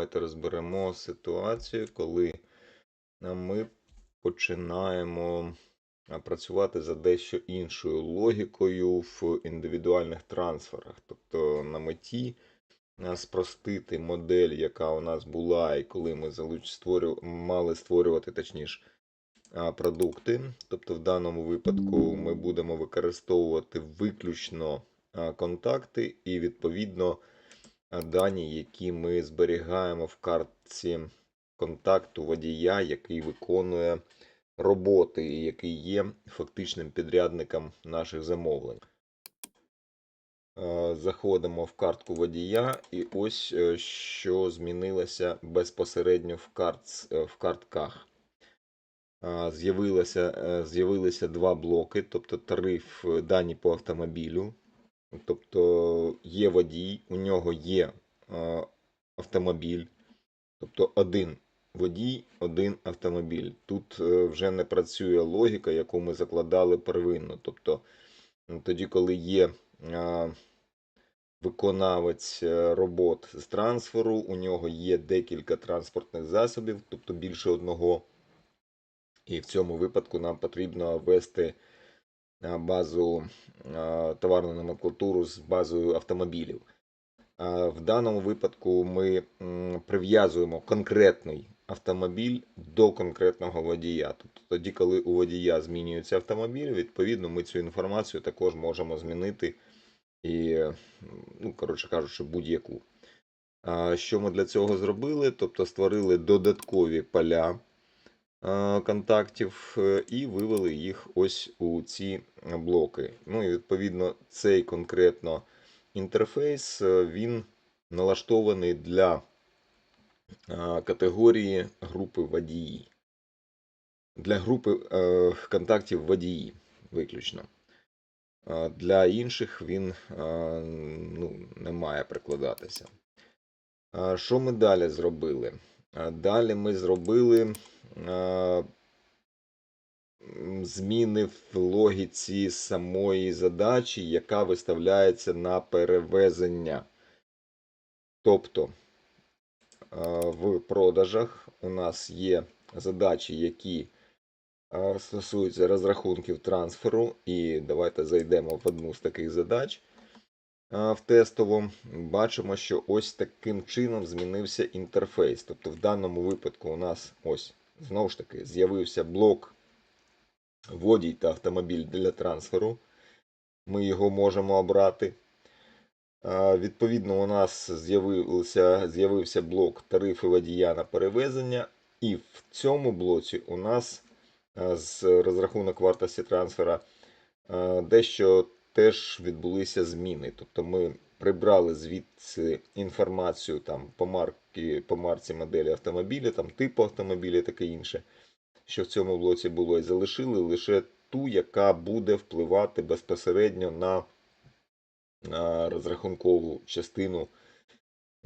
давайте розберемо ситуацію, коли ми починаємо працювати за дещо іншою логікою в індивідуальних трансферах. Тобто на меті спростити модель, яка у нас була, і коли ми мали створювати, точніше, продукти. Тобто, в даному випадку ми будемо використовувати виключно контакти і відповідно дані, які ми зберігаємо в картці контакту водія, який виконує роботи і який є фактичним підрядником наших замовлень. Е, Заходимо в картку водія, і ось е, що змінилося безпосередньо в, карт, в картках. Е, З'явилося, е, з'явилися два блоки, тобто тариф дані по автомобілю. Тобто є водій, у нього є е, автомобіль, тобто один водій, один автомобіль. Тут е, вже не працює логіка, яку ми закладали первинно. Тобто тоді, коли є е, виконавець робот з трансферу, у нього є декілька транспортних засобів, тобто більше одного. І в цьому випадку нам потрібно ввести базу товарну номенклатуру з базою автомобілів. В даному випадку ми прив'язуємо конкретний автомобіль до конкретного водія. Тобто тоді, коли у водія змінюється автомобіль, відповідно ми цю інформацію також можемо змінити і, ну, коротше кажучи, будь-яку. Що ми для цього зробили? Тобто створили додаткові поля е, контактів е, і вивели їх ось у ці блоки. Ну і відповідно цей конкретно інтерфейс е, він налаштований для е, категорії групи водії. Для групи е, контактів водії виключно. Е, Для інших він е, ну, не має прикладатися. Що ми далі зробили? Далі ми зробили зміни в логіці самої задачі, яка виставляється на перевезення. Тобто в продажах у нас є задачі, які стосуються розрахунків трансферу. І давайте зайдемо в одну з таких задач в тестовому, бачимо, що ось таким чином змінився інтерфейс. Тобто в даному випадку у нас ось знову ж таки з'явився блок водій та автомобіль для трансферу. Ми його можемо обрати. Відповідно, у нас з'явився, блок тарифи водія на перевезення, і в цьому блоці у нас з розрахунок вартості трансфера дещо теж відбулися зміни. Тобто ми прибрали звідси інформацію там, по, марки, по марці моделі автомобіля, там, типу автомобіля таке інше, що в цьому блоці було, і залишили лише ту, яка буде впливати безпосередньо на, на розрахункову частину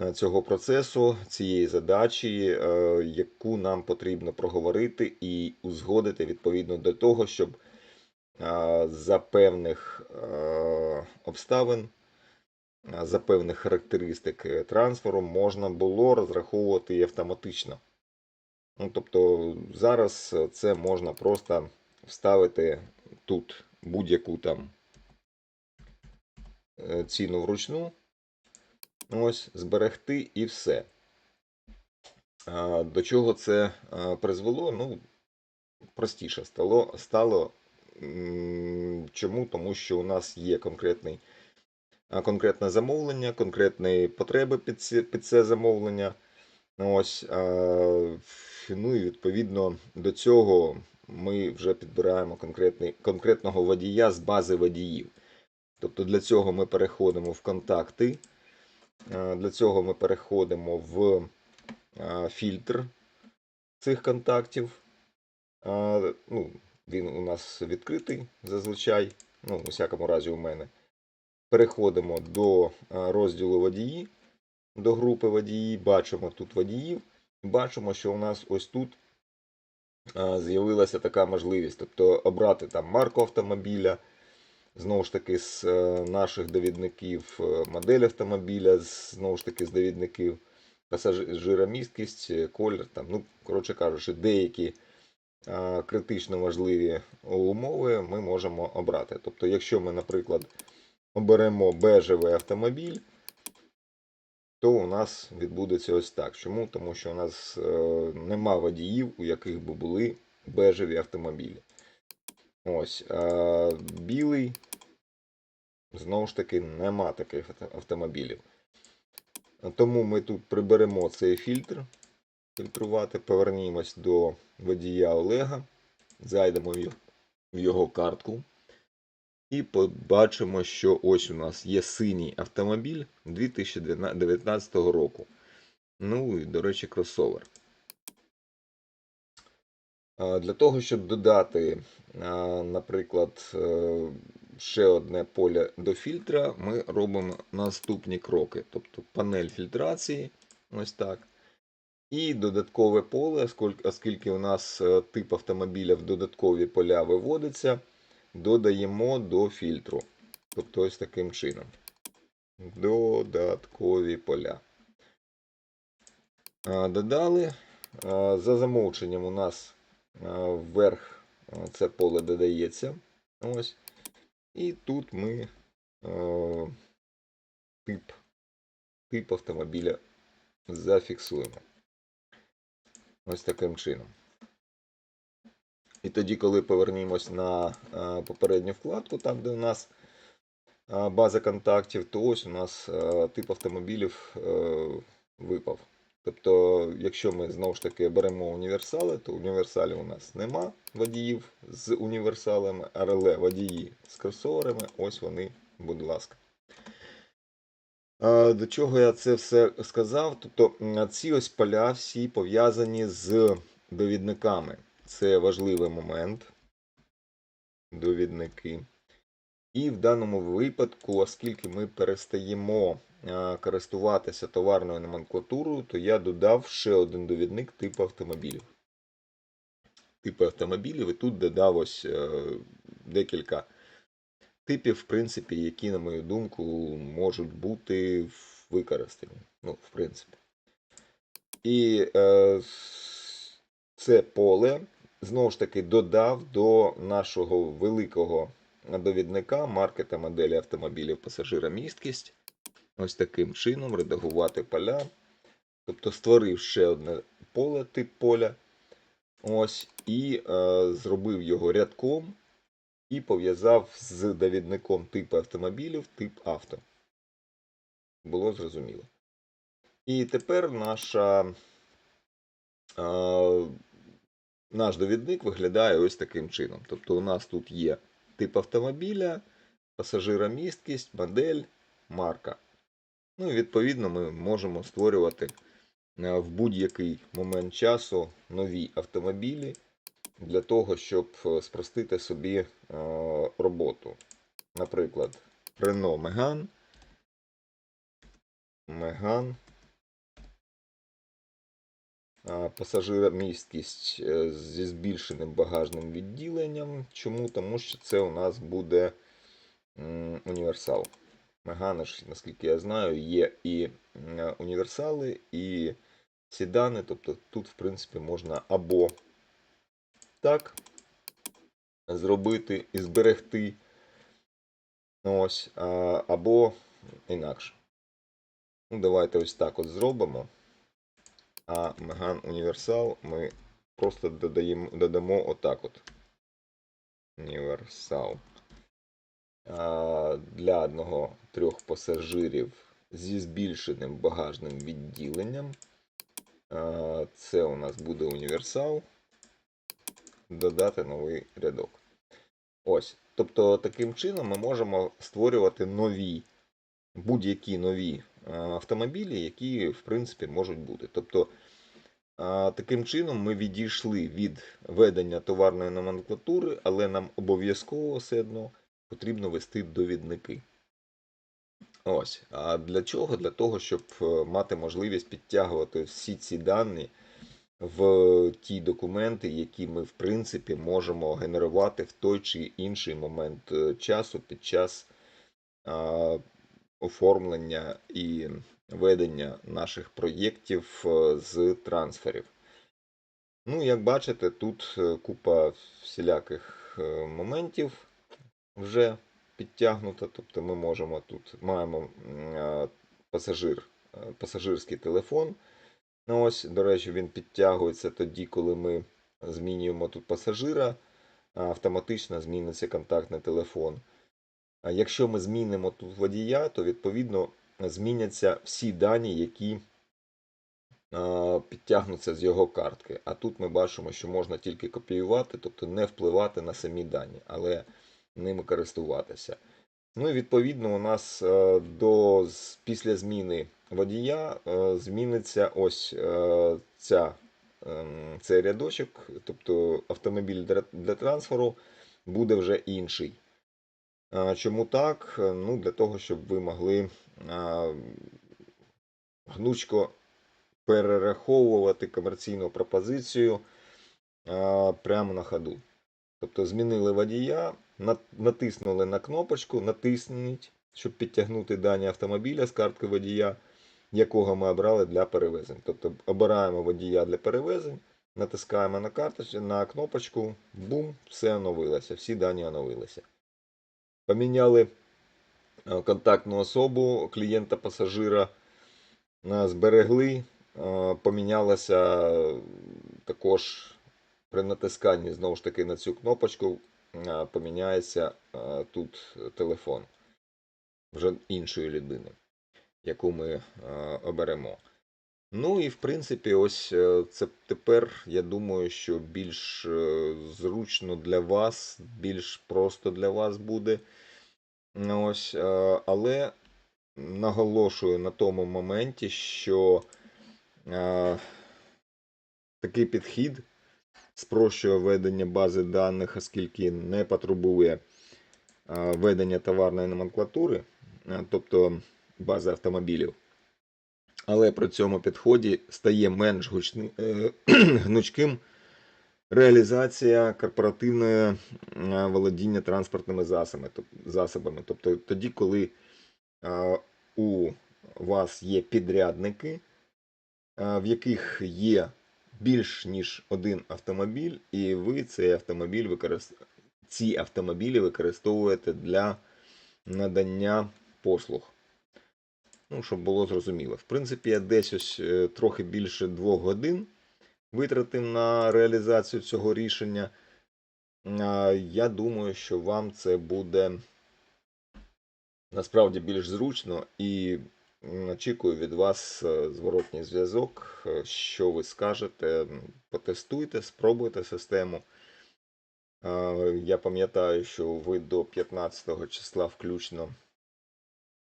е, цього процесу, цієї задачі, е, яку нам потрібно проговорити і узгодити відповідно до того, щоб за певних обставин, за певних характеристик трансферу можна було розраховувати і автоматично. Ну, тобто зараз це можна просто вставити тут будь-яку там е, ціну вручну, ось, зберегти і все. До чого це призвело? Ну, простіше стало, стало Чому? Тому що у нас є конкретний, конкретне замовлення, конкретні потреби під це, під це замовлення. Ось, ну і відповідно до цього ми вже підбираємо конкретний, конкретного водія з бази водіїв. Тобто для цього ми переходимо в контакти, для цього ми переходимо в фільтр цих контактів. Ну, він у нас відкритий зазвичай, ну, у всякому разі, у мене. Переходимо до розділу водії, до групи водії. Бачимо тут водіїв. Бачимо, що у нас ось тут з'явилася така можливість. Тобто обрати там марку автомобіля, знову ж таки, з е, наших довідників, е, модель автомобіля, знову ж таки, з довідників пасажиромісткість, е, колір, там, ну, коротше кажучи, деякі критично важливі умови ми можемо обрати. Тобто, якщо ми, наприклад, оберемо бежевий автомобіль, то у нас відбудеться ось так. Чому? Тому що у нас е, нема водіїв, у яких би були бежеві автомобілі. Ось. А білий, знову ж таки, нема таких автомобілів. Тому ми тут приберемо цей фільтр. Фільтрувати, повернімось до водія Олега, зайдемо в його- картку. І побачимо, що ось у нас є синій автомобіль 2019 року. Ну і, до речі, кросовер. Для того, щоб додати, наприклад, е, ще одне поле до фільтра, ми робимо наступні кроки. Тобто панель фільтрації, ось так. І додаткове поле, оскільки- у нас е, тип автомобіля в додаткові поля виводиться, додаємо до фільтру. Тобто ось таким чином. Додаткові поля. Додали. За замовченням у нас вверх це поле додається. Ось. І тут ми е, тип, тип автомобіля зафіксуємо. Ось таким чином. І тоді, коли повернімось на е, попередню вкладку, там, де у нас е, база контактів, то ось у нас е, тип автомобілів випав. Тобто, якщо ми знову ж таки беремо універсали, то універсалів у нас нема водіїв з універсалами, але водії з кросоверами, ось вони, будь ласка. А, До чого я це все сказав? Тобто ці ось поля всі пов'язані з довідниками. Це важливий момент. Довідники. І в даному випадку, оскільки ми перестаємо користуватися товарною номенклатурою, то я додав ще один довідник типу автомобілів. Типу автомобілів, і тут додав ось е, декілька типів, в принципі, які, на мою думку, можуть бути використані. Ну, в принципі. І е, це поле знову ж таки додав до нашого великого довідника марки та моделі автомобілів пасажира місткість. Ось таким чином редагувати поля. Тобто створив ще одне поле, тип поля. Ось, і е, зробив його рядком і пов'язав з довідником типу автомобілів тип авто. Було зрозуміло. І тепер наша, е, наш довідник виглядає ось таким чином. Тобто у нас тут є тип автомобіля, пасажиромісткість, модель, марка. Ну і відповідно ми можемо створювати в будь-який момент часу нові автомобілі для того, щоб е, спростити собі е, роботу. Наприклад, Renault Megane. Megane. Пасажиромісткість е, зі збільшеним багажним відділенням. Чому? Тому що це у нас буде універсал. Megane ж, наскільки я знаю, є і універсали, і седани. Тобто тут, в принципі, можна або так зробити і зберегти. Ось, а, або інакше. Ну, давайте ось так от зробимо. А Megane Універсал ми просто додаємо, додамо отак от. Універсал. Для одного трьох пасажирів зі збільшеним багажним відділенням. Це у нас буде універсал. Додати новий рядок. Ось. Тобто, таким чином ми можемо створювати нові, будь-які нові е, автомобілі, які, в принципі, можуть бути. Тобто, е, таким чином ми відійшли від ведення товарної номенклатури, але нам обов'язково все одно потрібно вести довідники. Ось. А для чого? Для того, щоб е, мати можливість підтягувати всі ці дані в ті документи, які ми, в принципі, можемо генерувати в той чи інший момент е, часу під час оформлення і ведення наших проєктів е, з трансферів. Ну, як бачите, тут е, купа всіляких моментів вже підтягнута. Тобто ми можемо тут маємо пасажир, пасажирський телефон. Ну, ось, до речі, він підтягується тоді, коли ми змінюємо тут пасажира, автоматично зміниться контактний телефон. А якщо ми змінимо тут водія, то відповідно зміняться всі дані, які підтягнуться з його картки. А тут ми бачимо, що можна тільки копіювати, тобто не впливати на самі дані, але ними користуватися. Ну і відповідно у нас е, до, після зміни водія е, зміниться ось е, ця, ем, цей рядочок, тобто автомобіль для, трансферу буде вже інший. Чому так? Ну, для того, щоб ви могли гнучко перераховувати комерційну пропозицію прямо на ходу. Тобто змінили водія, натиснули на кнопочку, натисніть, щоб підтягнути дані автомобіля з картки водія, якого ми обрали для перевезень. Тобто обираємо водія для перевезень, натискаємо на карточку, на кнопочку, бум, все оновилося, всі дані оновилися. Поміняли е, контактну особу клієнта пасажира, е, зберегли, е, помінялося також при натисканні знову ж таки на цю кнопочку поміняється е, тут телефон вже іншої людини, яку ми е, оберемо. Ну і в принципі, ось е, це тепер, я думаю, що більш е, зручно для вас, більш просто для вас буде. Ну, Ось, е, але наголошую на тому моменті, що е, такий підхід спрощує ведення бази даних, оскільки не потребує е, ведення товарної номенклатури, е, тобто бази автомобілів. Але при цьому підході стає менш е, гнучким реалізація корпоративної володіння транспортними засобами. Тобто тоді, коли у вас є підрядники, в яких є більш ніж один автомобіль, і ви цей автомобіль використ... ці автомобілі використовуєте для надання послуг. Ну, щоб було зрозуміло. В принципі, я десь ось е, трохи більше двох годин витратив на реалізацію цього рішення. Я думаю, що вам це буде насправді більш зручно і очікую від вас е, зворотній зв'язок, е, що ви скажете. Потестуйте, спробуйте систему. Я пам'ятаю, що ви до 15 числа включно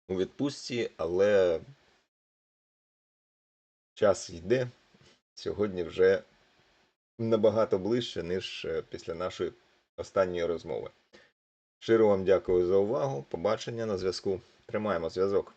у відпустці, але час йде. Сьогодні вже набагато ближче, ніж е, після нашої останньої розмови. Щиро вам дякую за увагу. Побачення на зв'язку. Тримаємо зв'язок.